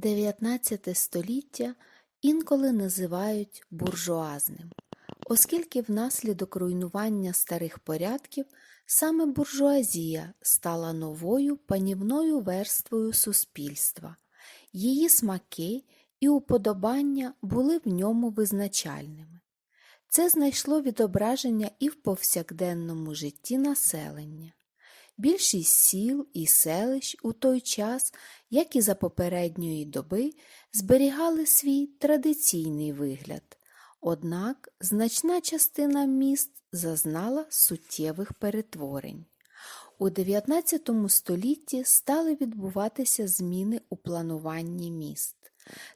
XIX століття інколи називають буржуазним, оскільки внаслідок руйнування старих порядків саме буржуазія стала новою панівною верствою суспільства. Її смаки і уподобання були в ньому визначальними. Це знайшло відображення і в повсякденному житті населення. Більшість сіл і селищ у той час, як і за попередньої доби, зберігали свій традиційний вигляд. Однак значна частина міст зазнала суттєвих перетворень. У XIX столітті стали відбуватися зміни у плануванні міст.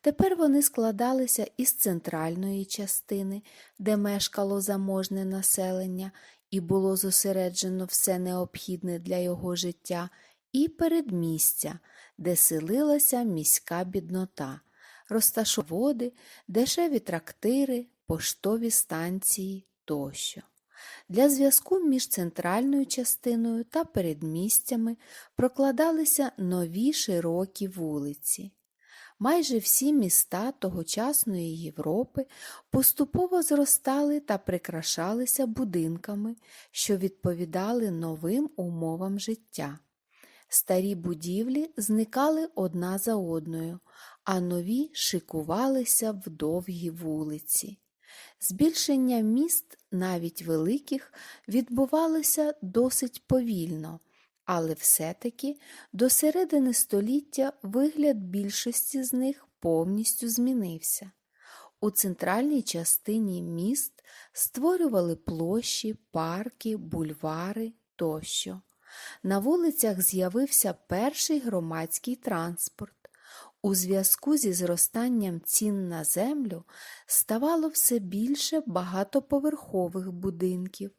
Тепер вони складалися із центральної частини, де мешкало заможне населення, і було зосереджено все необхідне для його життя, і передмістя, де селилася міська біднота, розташоводи, дешеві трактири, поштові станції тощо. Для зв'язку між центральною частиною та передмістями прокладалися нові широкі вулиці. Майже всі міста тогочасної Європи поступово зростали та прикрашалися будинками, що відповідали новим умовам життя. Старі будівлі зникали одна за одною, а нові шикувалися в довгі вулиці. Збільшення міст, навіть великих, відбувалося досить повільно, але все-таки до середини століття вигляд більшості з них повністю змінився. У центральній частині міст створювали площі, парки, бульвари тощо. На вулицях з'явився перший громадський транспорт. У зв'язку зі зростанням цін на землю ставало все більше багатоповерхових будинків.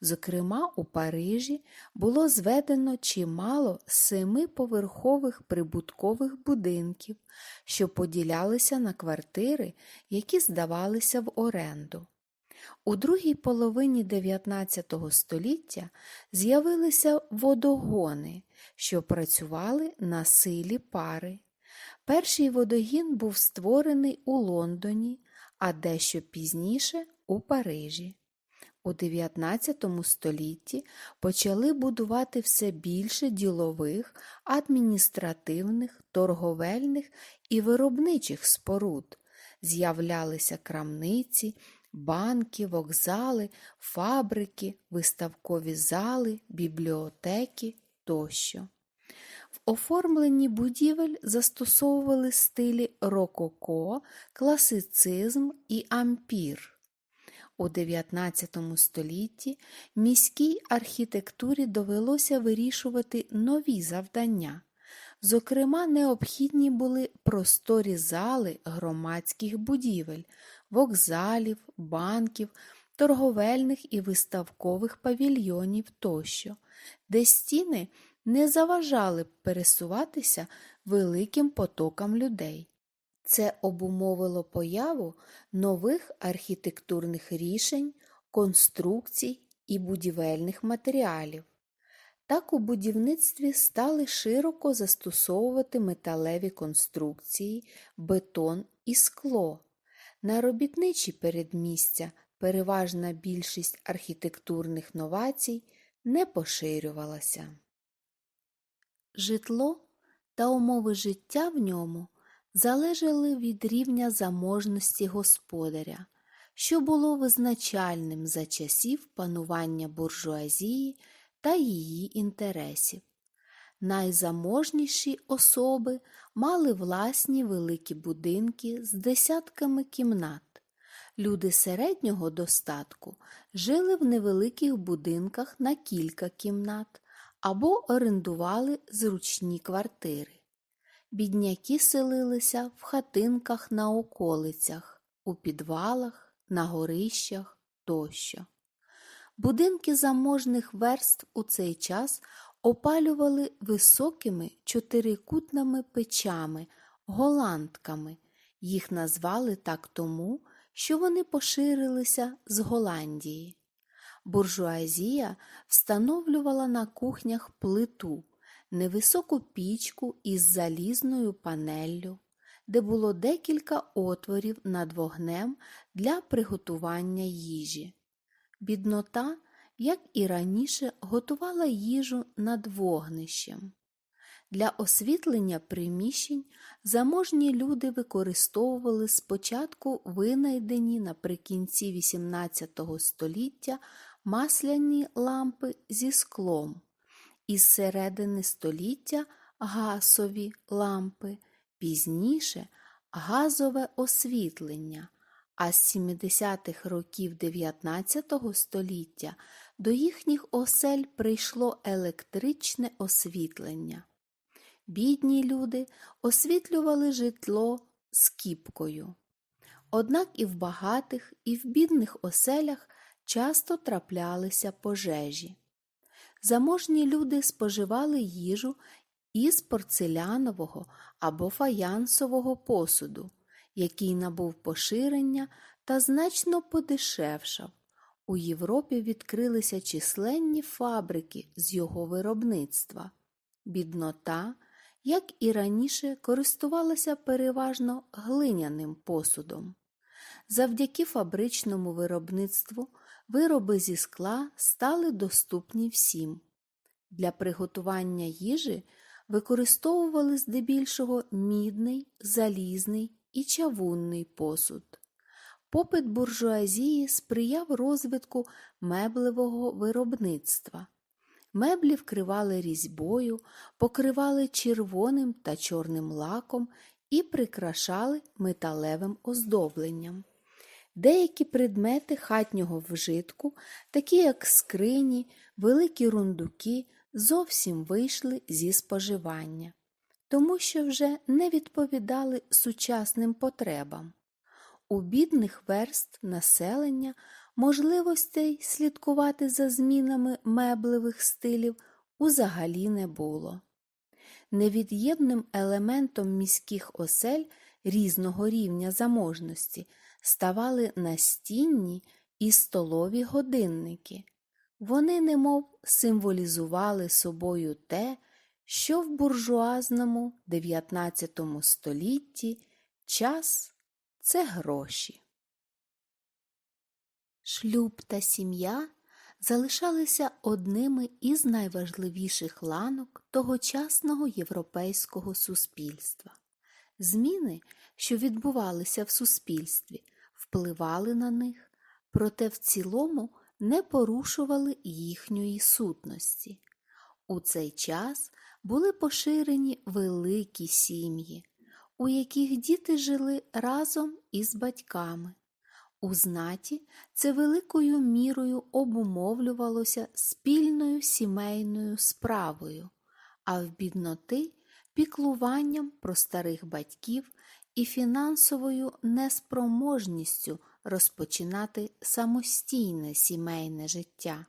Зокрема, у Парижі було зведено чимало семиповерхових прибуткових будинків, що поділялися на квартири, які здавалися в оренду. У другій половині XIX століття з'явилися водогони, що працювали на силі пари. Перший водогін був створений у Лондоні, а дещо пізніше у Парижі. У XIX столітті почали будувати все більше ділових, адміністративних, торговельних і виробничих споруд. З'являлися крамниці, банки, вокзали, фабрики, виставкові зали, бібліотеки тощо. В оформленні будівель застосовували стилі рококо, класицизм і ампір. У XIX столітті міській архітектурі довелося вирішувати нові завдання. Зокрема, необхідні були просторі зали громадських будівель, вокзалів, банків, торговельних і виставкових павільйонів тощо, де стіни не заважали пересуватися великим потокам людей. Це обумовило появу нових архітектурних рішень, конструкцій і будівельних матеріалів. Так у будівництві стали широко застосовувати металеві конструкції, бетон і скло. На робітничі передмістя переважна більшість архітектурних новацій не поширювалася. Житло та умови життя в ньому залежали від рівня заможності господаря, що було визначальним за часів панування буржуазії та її інтересів. Найзаможніші особи мали власні великі будинки з десятками кімнат. Люди середнього достатку жили в невеликих будинках на кілька кімнат або орендували зручні квартири. Бідняки селилися в хатинках на околицях, у підвалах, на горищах тощо. Будинки заможних верств у цей час опалювали високими чотирикутними печами, голландками. Їх назвали так тому, що вони поширилися з Голландії. Буржуазія встановлювала на кухнях плиту, невисоку пічку із залізною панеллю, де було декілька отворів над вогнем для приготування їжі. Біднота, як і раніше, готувала їжу над вогнищем. Для освітлення приміщень заможні люди використовували спочатку винайдені наприкінці XVIII століття масляні лампи зі склом, із середини століття газові лампи, пізніше газове освітлення, а з 70-х років XIX століття до їхніх осель прийшло електричне освітлення. Бідні люди освітлювали житло скіпкою. Однак і в багатих, і в бідних оселях часто траплялися пожежі. Заможні люди споживали їжу із порцелянового або фаянсового посуду, який набув поширення та значно подешевшав. У Європі відкрилися численні фабрики з його виробництва. Біднота, як і раніше, користувалася переважно глиняним посудом. Завдяки фабричному виробництву вироби зі скла стали доступні всім. Для приготування їжі використовували здебільшого мідний, залізний і чавунний посуд. Попит буржуазії сприяв розвитку меблевого виробництва. Меблі вкривали різьбою, покривали червоним та чорним лаком і прикрашали металевим оздобленням. Деякі предмети хатнього вжитку, такі як скрині, великі рундуки, зовсім вийшли зі споживання, тому що вже не відповідали сучасним потребам. У бідних верст населення можливостей слідкувати за змінами меблевих стилів узагалі не було. Невід'ємним елементом міських осель різного рівня заможності ставали настінні і столові годинники. Вони немов символізували собою те, що в буржуазному 19 столітті час це гроші. Шлюб та сім'я залишалися одними із найважливіших ланок тогочасного європейського суспільства. Зміни, що відбувалися в суспільстві, впливали на них, проте в цілому не порушували їхньої сутності. У цей час були поширені великі сім'ї, у яких діти жили разом із батьками. У знаті це великою мірою обумовлювалося спільною сімейною справою, а в бідноти піклуванням про старих батьків і фінансовою неспроможністю розпочинати самостійне сімейне життя.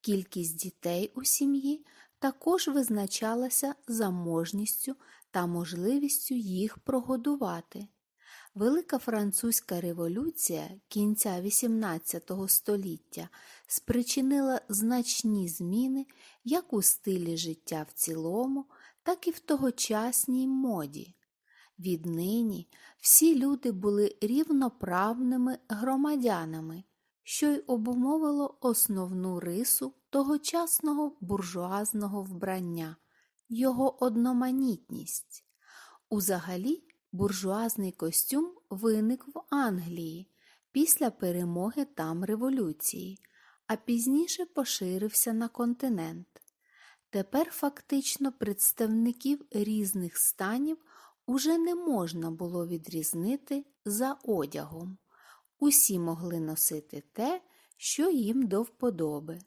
Кількість дітей у сім'ї також визначалася заможністю та можливістю їх прогодувати. Велика французька революція кінця XVIII століття спричинила значні зміни як у стилі життя в цілому, так і в тогочасній моді. Віднині всі люди були рівноправними громадянами, що й обумовило основну рису тогочасного буржуазного вбрання, його одноманітність. Узагалі, буржуазний костюм виник в Англії після перемоги там революції, а пізніше поширився на континент. Тепер фактично представників різних станів уже не можна було відрізнити за одягом. Усі могли носити те, що їм до вподоби.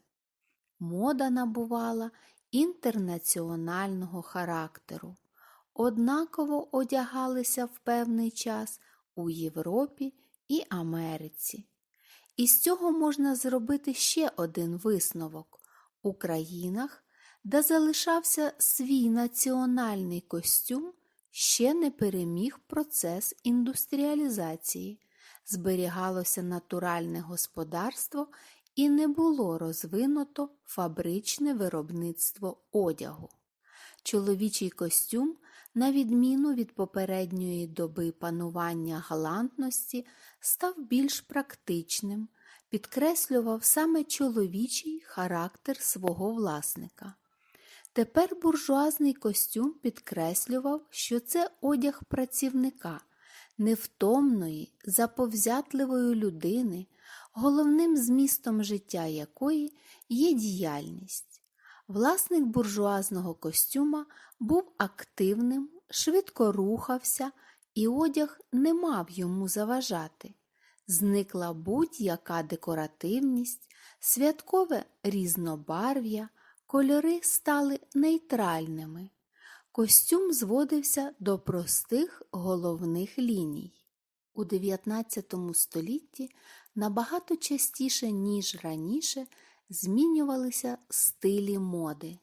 Мода набувала інтернаціонального характеру, однаково одягалися в певний час у Європі і Америці. Із цього можна зробити ще один висновок у країнах, де залишався свій національний костюм, ще не переміг процес індустріалізації, зберігалося натуральне господарство і не було розвинуто фабричне виробництво одягу. Чоловічий костюм на відміну від попередньої доби панування галантності, став більш практичним, підкреслював саме чоловічий характер свого власника. Тепер буржуазний костюм підкреслював, що це одяг працівника, невтомної, заповзятливої людини, головним змістом життя якої є діяльність. Власник буржуазного костюма був активним, швидко рухався, і одяг не мав йому заважати. Зникла будь-яка декоративність, святкове різнобарв'я, кольори стали нейтральними. Костюм зводився до простих головних ліній. У 19 столітті набагато частіше, ніж раніше, змінювалися стилі моди.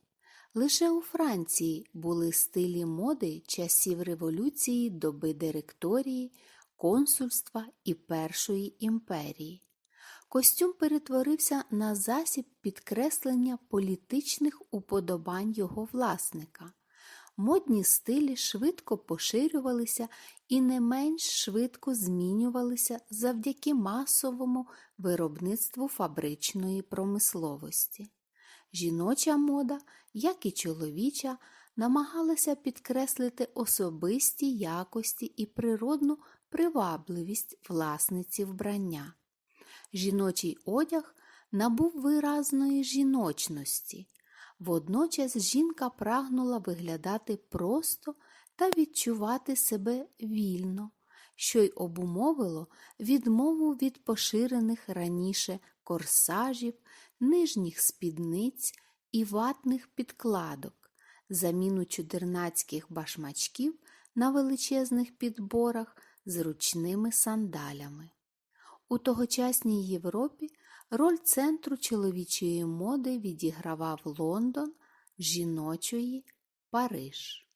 Лише у Франції були стилі моди часів революції доби директорії, консульства і Першої імперії. Костюм перетворився на засіб підкреслення політичних уподобань його власника. Модні стилі швидко поширювалися і не менш швидко змінювалися завдяки масовому виробництву фабричної промисловості. Жіноча мода, як і чоловіча, намагалася підкреслити особисті якості і природну привабливість власниці вбрання. Жіночий одяг набув виразної жіночності. Водночас жінка прагнула виглядати просто та відчувати себе вільно, що й обумовило відмову від поширених раніше корсажів, нижніх спідниць і ватних підкладок, заміну чудернацьких башмачків на величезних підборах з ручними сандалями. У тогочасній Європі роль центру чоловічої моди відігравав Лондон, жіночої Париж.